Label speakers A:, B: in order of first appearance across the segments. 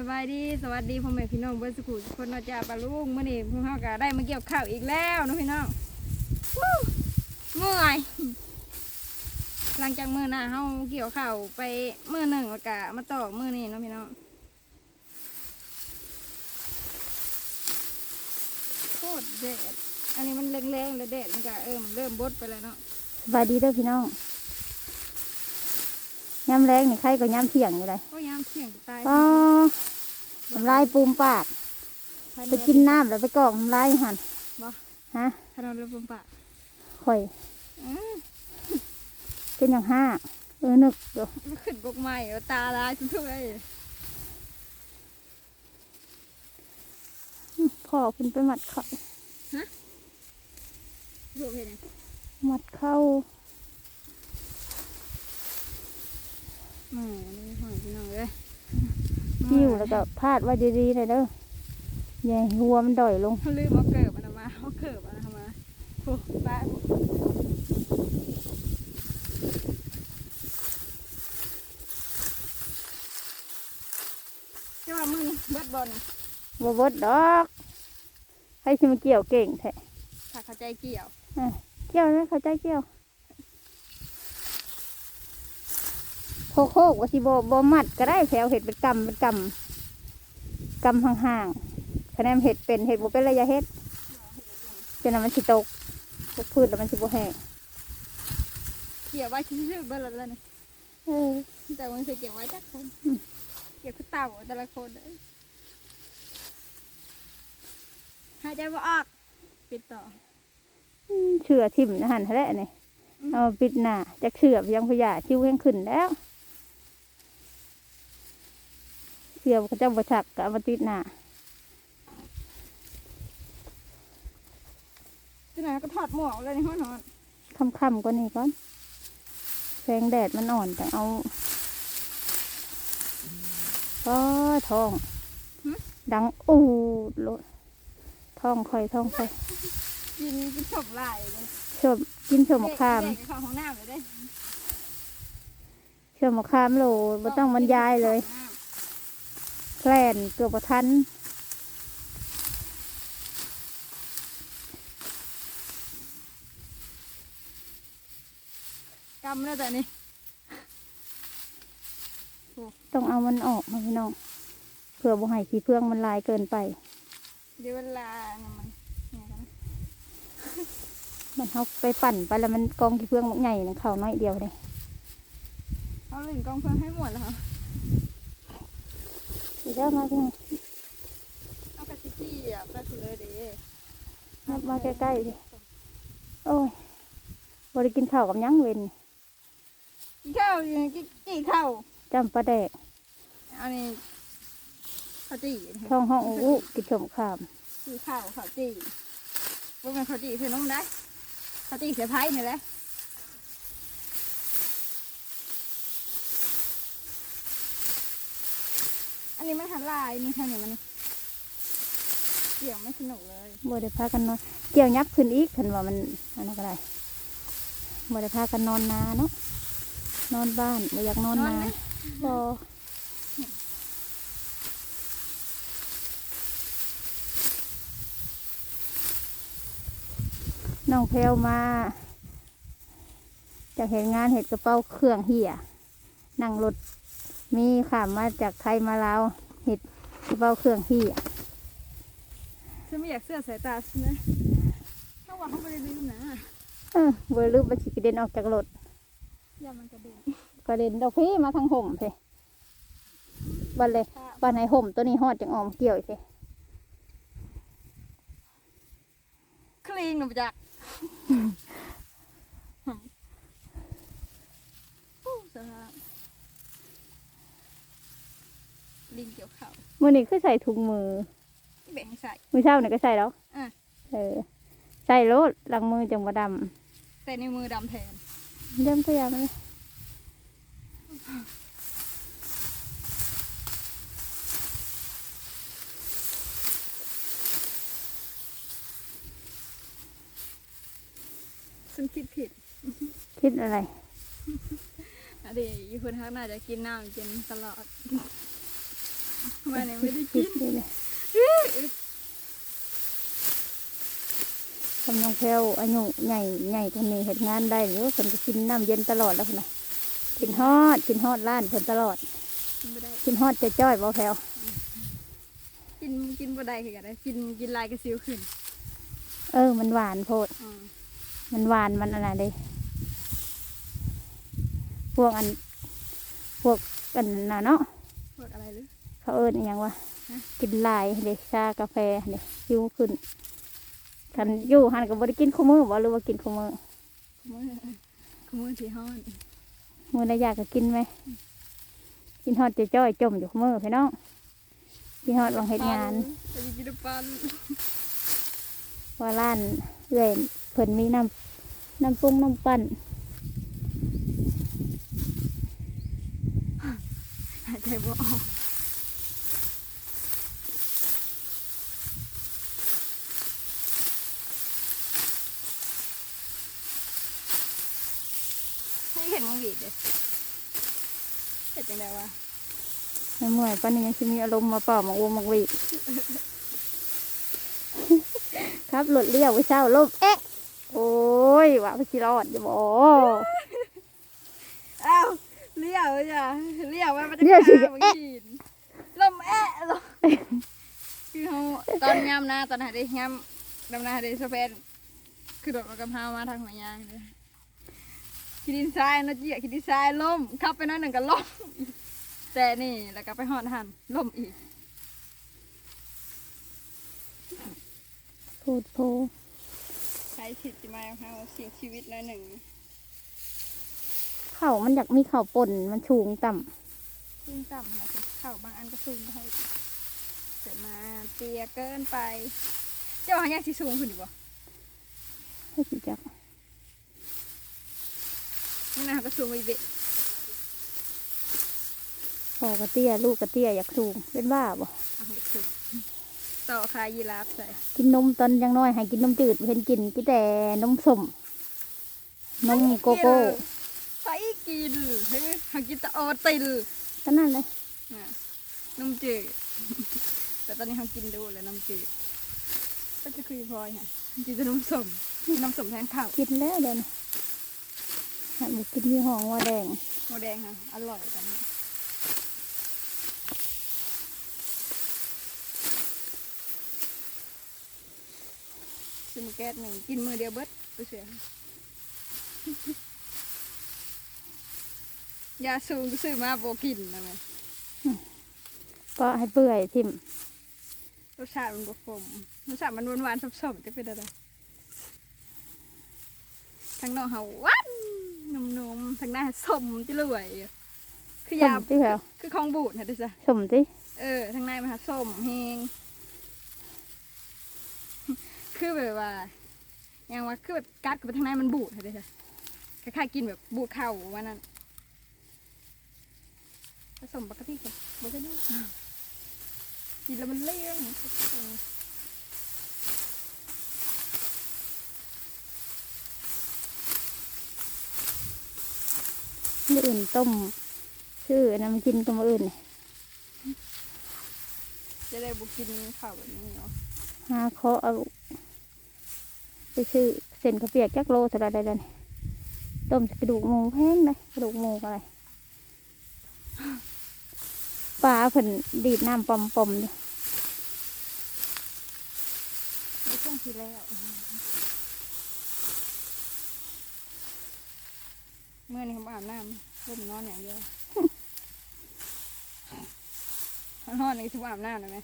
A: สบายดีสวัสดีพ่อแม่พี่น้องเบิ้ลสกุลทุกคนเนาจ้าปลาลุงมื่อนี้พวกเราก็ได้มาเกี่ยวข้าวอีกแล้วนะพี่น้องวู้เมื่อยหลังจากมือหน้าเฮาเกี่ยวข้าวไปมือหนึ่งแล้วก็มาต่อมือนี้นะพี่น้องโคตรแดดอันนี้มันแรงๆแล้วแดดมันก็เอิ่มเริ่มบดไปแล้วเนาะ
B: สบายดีเด้อพี่น้อง ยำแรงนี่ใครก็ยำเที่ยงอยู่เลย
A: ก็ยามเที่ยงจะตาย
B: อ๋อน้ำลายปูมปาก ไปกินน้ำแล้วไปกรอกน้ำลายหัน
A: บ่
B: ฮะ
A: ถนนเรือปุ่มปะ
B: ข่อย
A: อื้อ
B: เป็นอย่างห้าเออนึกอยู่
A: มันขึ้นบกใหม่เอาตาลายทุกๆเลย
B: พ่อคุณไปหมัดเข้า
A: รูปเห็นไหม
B: หมัดเข้า
A: หมูนี่หอยพี่น้องเลย
B: คิ้วแล้วก็พาดไว่าดีๆเลยเด้ออย่าให้หัวมันด่อยลง
A: เขาลืมเอาเกิบมันมาเอาเกิบมันมาโอ้ป้าจะว่ามึงเบิดบอล
B: บ่เบดดอก ให้ชิมาเกี่ยวเก่งแท้
A: ถ้าเข้าใจเกี่ยว
B: เกี่ยวเลยเข้าใจเกี่ยว โคโคกว่าสิบ่บ่มัดก็ได้แถวเห็ดเป็นกำเป็นกำกำห่างๆคะแนนเห็ดเป็นเห็ดบ่เป็นระยะเห็ดจนนั้นมันสิตกพวกพืชแล้วมันสิบ่แห้ง
A: เกี่ยวไว้ชื่อๆเบิดแล้วนี่
B: เออ
A: แต่มึงเคยเกี่ยวไว้จักคน
B: อืม
A: เกี่ยวคือเต่าแต่ละคนเลยหายใจบ่ออกปิดต่อ
B: เชื่อทิ่มนะหันแหละนี่เอามาปิดหน้าจากเชื่อไปยังพยาชิวแห้งขึ้นแล้ว เชื่อก็จะบ่ฉักก็เอามาติดหน้า
A: ที่ไหนก็ถอดหมวกเลยในห้องนอน
B: ค่ำๆกว่านี้ก่อนแสงแดดมันอ่อนแต่เอาก็ท้องดังอูดโลดท้องคอยท้องคอย
A: กินกินศพลายเลย
B: ชอบกินชมมะขาม
A: เด็กๆเข้าห้องน้ำเลยได้
B: ชมมะขามโหลบ่ต้องบรรยายเลย แกล้นเกือบบ่ทัน
A: กำแล้วแต่นี่
B: ต้องเอามันออกมาพี่น้องเผื่อบ่ให้ขี้เพื่องมันลายเกินไป
A: เดี๋ยวเวลาเนี่ยมันเนี่ยกันนะ
B: มันเขาไปปั่นไปแล้วมันกองขี้เพื่องมันใหญ่นะเขาน้อยเดียวเลย
A: เอาหลิงกองเพื่อนให้หมดแล้วเหร อ
B: อีกแล้วมาพี่น้อง
A: เอากระติกที่อะไปสุดเลยเด้
B: นับมาใกล้ๆดิโอ้ยบริกินข้าวกับหยังเวน
A: กินข้าวอยู่กินกี่ข้าว
B: จำปลาแดก
A: อันนี้ข้าวจี่
B: ท้องห้องอู้กินชมขาม
A: กี่ข้าวข้าวจี่ว่าเป็นข้าวจี่คือน้องได้ข้าวจี่เสียไพ่นี่แหละ นนี้มันหันลายนี่ทำอย่างมันนี่เกี่ยวไม่สนุกเลย
B: บริพากันนอนเกี่ยวยับขึ้นอีกคันว่ามันอันนั้นก็ได้บริพากันนอนนาเนาะนอนบ้านไม่อยากนอน
A: นอน
B: นา
A: ไหม
B: บอน้องเพลวมา จากเห็นงานเห็ดกระเป๋าเครื่องเหี่ยนั่งรถ มีขามมาจากไทยมาลาวเห็ดกระเป๋าเครื่องเหี่ย
A: ฉันไม่อยากเสื้อสายตาใช่ไหมถ้าว่าเขาไม่ได้ลืมนะ
B: เออเบอร์ลูกมันสิกระเด็นออกจากรถ
A: อย่ามันกระเด็น
B: กระเด็นดอกพี่มาทางห่มเพบันเลยบันไหนห่มตัวนี้หอดจังออมเกี่ยวสิ
A: คลีนหนูจักอู้สภาพลิง เกี่ยวเข่า
B: มือนี้คือใส่ถุงมือ
A: ที่แบ่งให้ใส่
B: มือเช้านี่ก็ใส่แล้ว
A: อะ
B: เออ ใส่รถหลังมือจังบด
A: แต่ในมือดำแทนำ
B: เริ่มพยายามเลย
A: ฉันคิดผิด
B: คิดอะไร
A: อะเดี๋ยวอีคนข้างหน้าจะกินน้ำกินตลอด มาเนี่ยไม่ได้
B: คิ
A: กิ
B: ด
A: น
B: เลยเลยทำน้องแพรวอายุใหญ่ใหญ่คนนี้เห็นงานได้อยู่คนก็กินน้ำเย็นตลอดแล้วคนน่ะกินฮอดกินฮอดร้านคนตลอด
A: กินไม่ได้
B: กินฮอดจะจ้อยบ่แพรว
A: กินกินบ่ได้คือกันได้กินกินลายกระซิวขึ้น
B: เออ มันหวานโพด
A: อืม
B: มันหวานมันอะไรเลยพวกอัน พวกอันน่ะเนาะ
A: พวกอะไรหรือ
B: เขาเอิญอหย่างวะ
A: ฮะ
B: กินลายเด็ชากาแฟเด็ยิ้วขึ้นคันอยู่หันกับบริกินคู่มือบ่หรือว่ากินคู่มือ
A: ขโมยขโมยที่ห้อน
B: มือละอยากก็กินไหมกินฮอดจะจ้อยจมอยู่คู่มือพี่น้องกินฮอดวางเฮ็ดงาน
A: ไปกินปัน
B: ว่าร้านเอื่อยเพิ่นมีน้ำน้ำปรุงน้ำปั่น
A: หายใจบ่ออก ให้เห็นมังบีดเลยเห็นจังไดวะ
B: ไม่เมื่อยปานนี้ยังสิมีอารมณ์มาเป่ามาอ้วงมาวีครับรถเลี้ยวไปเช้าลมเอ๊ะ โอ้ยว่าพี่สิรอดอย่าบอก
A: อ้าวเลี้ยวจ้ะเลี้ยวว่ามันจะ
B: เลี้ยวสิ
A: ฆ่ามันกินลมแอะลมคือเขาตอนยามหน้าตอนหาได้ยามดำนาได้สเปนคือโดดมากำพร้าวมาทางหัวยางเลย คิดดินทรายนะเจียคิดดินทรายล่มขับไปหน้อยหนึ่งก็ล่มแต่นี่แล้วก็ไปหอดหันล่มอีก
B: พูดโพ
A: ใช้ฉิดจะมาเขาเสี่ยงชีวิตหน้อยหนึ่ง
B: เข่ามันอยากมีเข่าป่นมันชูงต่
A: สูงต่ำนะสิเข่าบางอันก็สูงไปเกิดมาเตียเกินไป เจ้าหางยังสีสูงขึ้นอยู่บ่ำ
B: ให้สิจัก
A: นี่นะก็สูงไปอีกเบะ
B: พอกระเตี้ยลูกกระเตี้ยอยากสูงเป็นบ้าบ่
A: เอาให้สูงต่อคายยีราฟใส่
B: กินนมตอนยังน้อยให้กินนมจืดเห็นกินกินแต่นมส้มนมโกโก้
A: ไปกินเฮ้ยเขากินแต่โอติล
B: ก็นั่นเลย
A: น่ะนมจืดแต่ตอนนี้เขากินดูแล้วนมจืดก็จะคุยพลอยค่ะกินแต่นมสมกินนมสมแทนข้าว
B: กินแล้วเดี๋ยวนี้ หันไปกินยี่ห้อว่าแดง
A: โมแดงค่ะ อร่อยจังเนี่ยซื้อมาแก๊สหนึ่งกินมือเดียวเบิดไปเสียยาสูงก็ซื้อมาโบกินนะแม่
B: ก็ให้เปื่อยทิม
A: รสชาติมันบขมรสชาติมันหวานๆสมๆจะเป็นอะไรทางนอกเขาหวาน นมๆทางหน้าสมจะรวยคือ
B: ส
A: ยาม
B: ติเหรอ
A: คือของบูดนะเด้อจ้ะ
B: สมติ
A: เออทางในมันหาส้มเฮงคือแบบว่าอย่างว่าคือแบบกัดกับทางในมันบูดเลยจ้ะคล้ายๆกินแบบบูดเข่าวันนั้นผสมปกติกับบูดได้ด้วยกินแล้วมันเลี่ยง
B: มื้ออื่นต้มชื่ออันนั้นมันกินกับมื้ออื่น
A: จะได้บุกินข้าวแบบนี้เนาะ
B: หาเคาะเอาไปซื้อเส้นข้าวเปียกจักโลเท่าไรได้เลยนี่ต้มกระดูกหมูแพงเลยกระดูกหมูอะไรปลาเพิ่นดีดน้ำปอมๆอยู่
A: ไม่ช่วงที่แล้ว เมื่อนี้เขาอาบน้ำเริ่มนอนอย่างเดียวเขานอนในที่อาบน้ำเลยไหม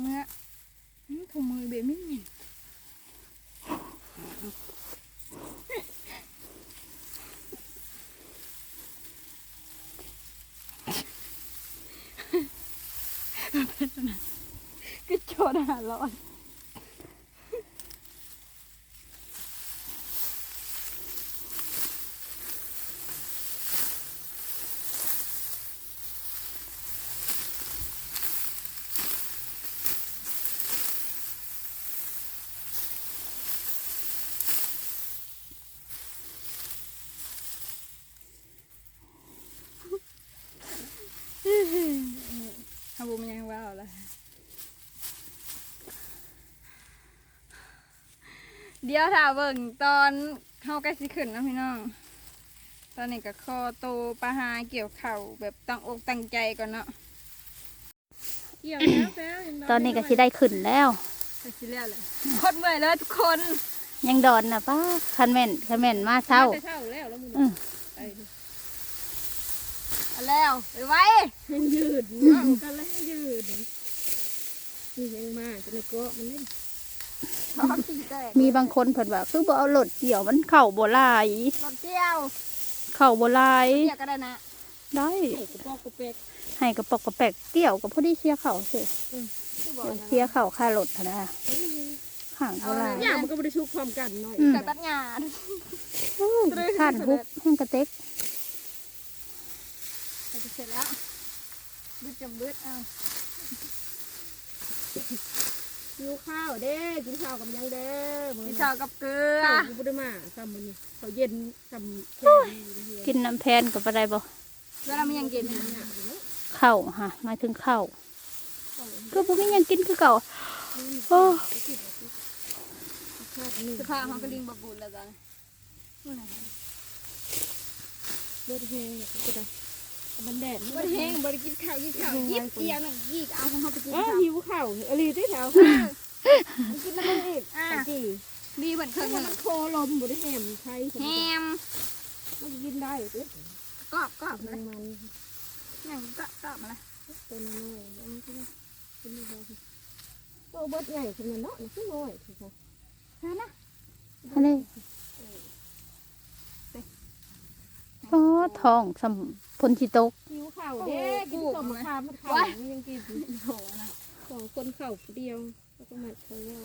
A: เมื่อถุงมือเบมี่ก็โจดหาร้อนเขาบ บู มันยังว่าวละเดี๋ยวถ้าเบิ่งตอนเข้าใกล้สิขึ้นนะพี่น้อง ตอนนี้ก็คอโตปลาหาเกี่ยวเข่าแบบตั้งอกตั้งใจก่อนเนาะเกี่ยวแล้วแล้วยังด
B: ตอนนี้ก็สิได้ขึ้นแล้ว
A: ก็สิแล้วเลยโคตรเมื่อยเลยทุกคน
B: ยังดอนนะป้าคันแม่นคันแม่นมาเช้า
C: แต่เช้าแล้วแล้วมึง
B: อืม
C: ไอ้
A: เอา แล้วไปไว้
C: ยังยืดว่างกันแล้วยังยืดนี่ยังมาจะในเกาะมันเล่น
A: ชอบสีแตก
B: มีบางคนเพิ่นว่าคือบ่เอารถเกี่ยวมันเข่าบ่หลาย
A: รถเกี่ยว
B: เข่าบ่หลาย
A: เกี่ยวก็ได้นะ
B: ได้
C: ไอ้กระปอกกระเปก
B: ให้กระปอกกระแปกเกี่ยวกับพอดีเสียเข่าสิ
A: ที่บอกนะ
B: เสียเข่าค่ารถหั้นนะห่างบ่หลาย
C: อย่างมันก็ไม่ได้ชุกความกันหน่อย
B: อืม
A: แต่ตัดหญ้า
B: ข้านฮุบแห้งกระเต็ก
A: ไป เสร็จแล้วบึดจำบึดเอา
C: กินข้าวเด้กินข้าวกับยังเด้มื้อ
A: พี่
C: นี้
A: ชาวกับเกลือ
C: ข้าวกูบ่ได้มาซ้ำมื้อนี้เขาวเย็นซ้ำแค่นี้อยู่เฮีย
B: กินน้ำแพนกับอะไรบ่
A: เวลามันยังกิน
C: เนี่ยอยู่เนาะ
B: เข้าฮะหมายถึงเข้าก็บ่มีหยังกินคือเก่าโอ้
C: ชาตินี่
A: สภาพมันก็ลิงบบุญแล้วจ้ะ
C: เลือดแห้งก็ได้ มันแดด
A: บริแห้งบริกินข้าวยิบข้าวยิบเอียงหนึ่งยิบเอาของเขาไปกิน
C: อ้าว
A: ข้าว
C: หิวข้าวอลีที่แถวมันกินน้ำมันอีก
A: อ่า
C: ตะกี้
A: ดีเหมือนเค
C: เค
A: ย
C: รื่องมันโคลมบ่ได้แหมไทย
A: แฮม
C: มันกินได้เด้
A: กรอบกรอบ
C: มั
A: เล
C: น
A: ย
C: มัน
A: อย่างกรอบกรอบมาเลย
C: ตัวน้อยๆอันนี้ก็กินได้ตัวเบิดใหญ่ขนาดเนาะนี่คือน้อยคือค่ะ
A: นะนะ
B: อันนี้โอ้ท้องสำ พนสิตก
C: หิวข้าวเด้กินต้มมะขามมันข้าวมันยังกิน
A: โหนะ
C: สองคนข้าวผู้เดียวแล้วก็มาเขาแล้ว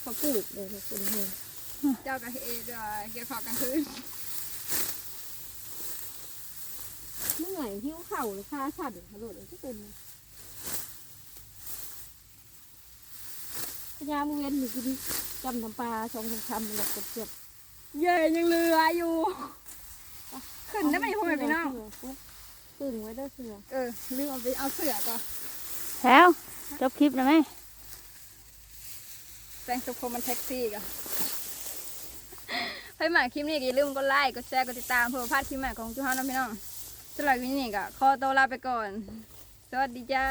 C: เขาปลูกเลยค่ะคนเดียว
A: เจ้ากับเอเกี่ยวข้าวกันคืน
C: เมื่อยหิวข้าวหรือข้าสั่นขลุ่นที่เป็นพญามือเวนอยู่กินจำน้ำปลาสองสามคำหลักเกือบ
A: เย่ยังเหลืออยู่ ขึ้นได้ไหมพ่อแม่พี่น้อง
C: ตึงไว้ด้วยเสือ
A: เออลืมเอาไปเอาเสือก่อน
B: แล้วจบคลิปแล้วไหม
A: แซงสุโคมันแท็กซี่ก่อนให้มาคลิปนี้ก็อย่าลืมกดไลค์กดแชร์กดติดตามเพื่อบ่พลาดคลิปใหม่ของจุ๊ฮานะพี่น้องสำหรับคลิปนี้ก็ขอตัวลาไปก่อน สวัสดีจ้า